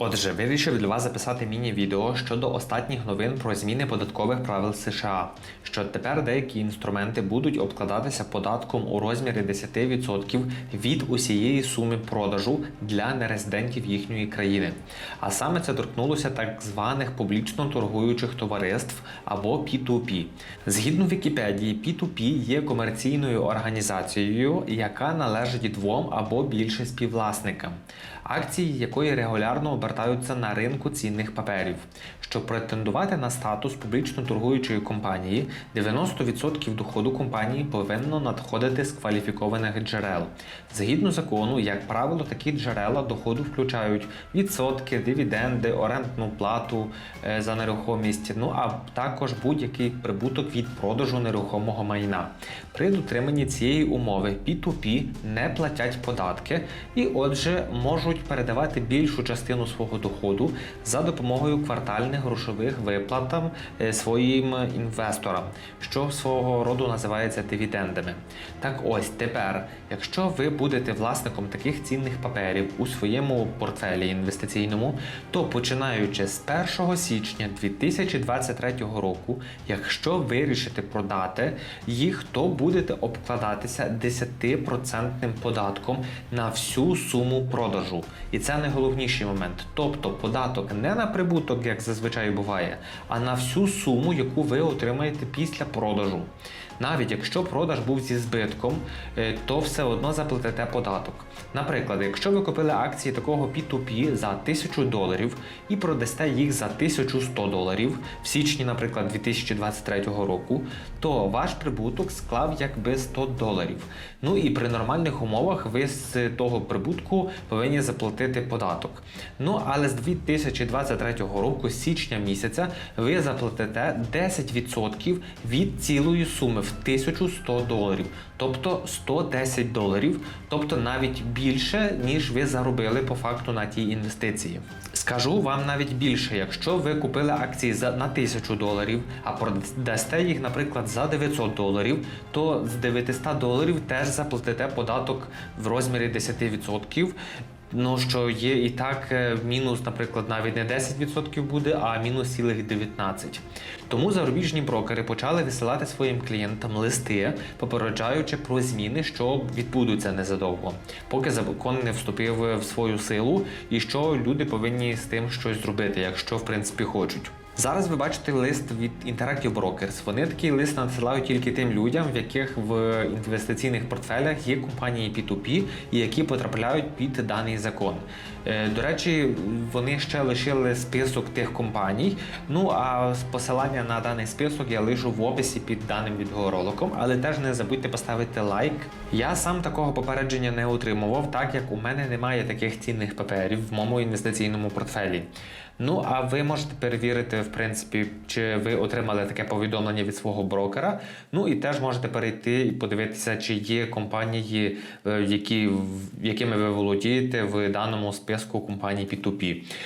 Отже, вирішив для вас записати міні-відео щодо останніх новин про зміни податкових правил США, що тепер деякі інструменти будуть обкладатися податком у розмірі 10% від усієї суми продажу для нерезидентів їхньої країни. А саме це торкнулося так званих публічно торгуючих товариств або P2P. Згідно Вікіпедії, P2P є комерційною організацією, яка належить двом або більше співвласникам, акції якої регулярно обертаються на ринку цінних паперів. Щоб претендувати на статус публічно торгуючої компанії, 90% доходу компанії повинно надходити з кваліфікованих джерел. Згідно закону, як правило, такі джерела доходу включають відсотки, дивіденди, орендну плату е, за нерухомість, ну а також будь-який прибуток від продажу нерухомого майна. При дотриманні цієї умови P2P не платять податки і, отже, можуть передавати більшу частину свого доходу за допомогою квартальних грошових виплатам е, своїм інвесторам, що свого роду називається дивідендами. Так ось тепер, якщо ви будете власником таких цінних паперів у своєму портфелі інвестиційному, то починаючи з 1 січня 2023 року, якщо вирішите продати їх, то будете обкладатися 10% податком на всю суму продажу. І це найголовніший момент. Тобто податок не на прибуток, як зазвичай буває, а на всю суму, яку ви отримаєте після продажу. Навіть якщо продаж був зі збитком, е, то все одно заплатите податок. Наприклад, якщо ви купили акції такого P2P за 1000 доларів і продасте їх за 1100 доларів в січні, наприклад, 2023 року, то ваш прибуток склав якби 100 доларів. Ну і при нормальних умовах ви з того прибутку повинні заплатити податок. Ну але з 2023 року, з січня місяця, ви заплатите 10% від цілої суми 1100 доларів, тобто 110 доларів, тобто навіть більше, ніж ви заробили по факту на тій інвестиції. Скажу вам навіть більше, якщо ви купили акції за на 1000 доларів, а продасте їх, наприклад, за 900 доларів, то з 900 доларів теж заплатите податок в розмірі 10%. Ну, що є і так е, мінус, наприклад, навіть не 10% буде, а мінус цілих 19. Тому зарубіжні брокери почали висилати своїм клієнтам листи, попереджаючи про зміни, що відбудуться незадовго, поки закон не вступив в свою силу, і що люди повинні з тим щось зробити, якщо в принципі хочуть. Зараз ви бачите лист від Interactive Brokers. Вони такий лист надсилають тільки тим людям, в яких в інвестиційних портфелях є компанії P2P і які потрапляють під даний закон. Е, До речі, вони ще лишили список тих компаній. Ну а посилання на даний список я лишу в описі під даним відеороликом, але теж не забудьте поставити лайк. Я сам такого попередження не отримував, так як у мене немає таких цінних паперів в моєму інвестиційному портфелі. Ну а ви можете перевірити, в принципі, чи ви отримали таке повідомлення від свого брокера. Ну і теж можете перейти і подивитися, чи є компанії, е, які, якими ви володієте в даному списку компаній P2P.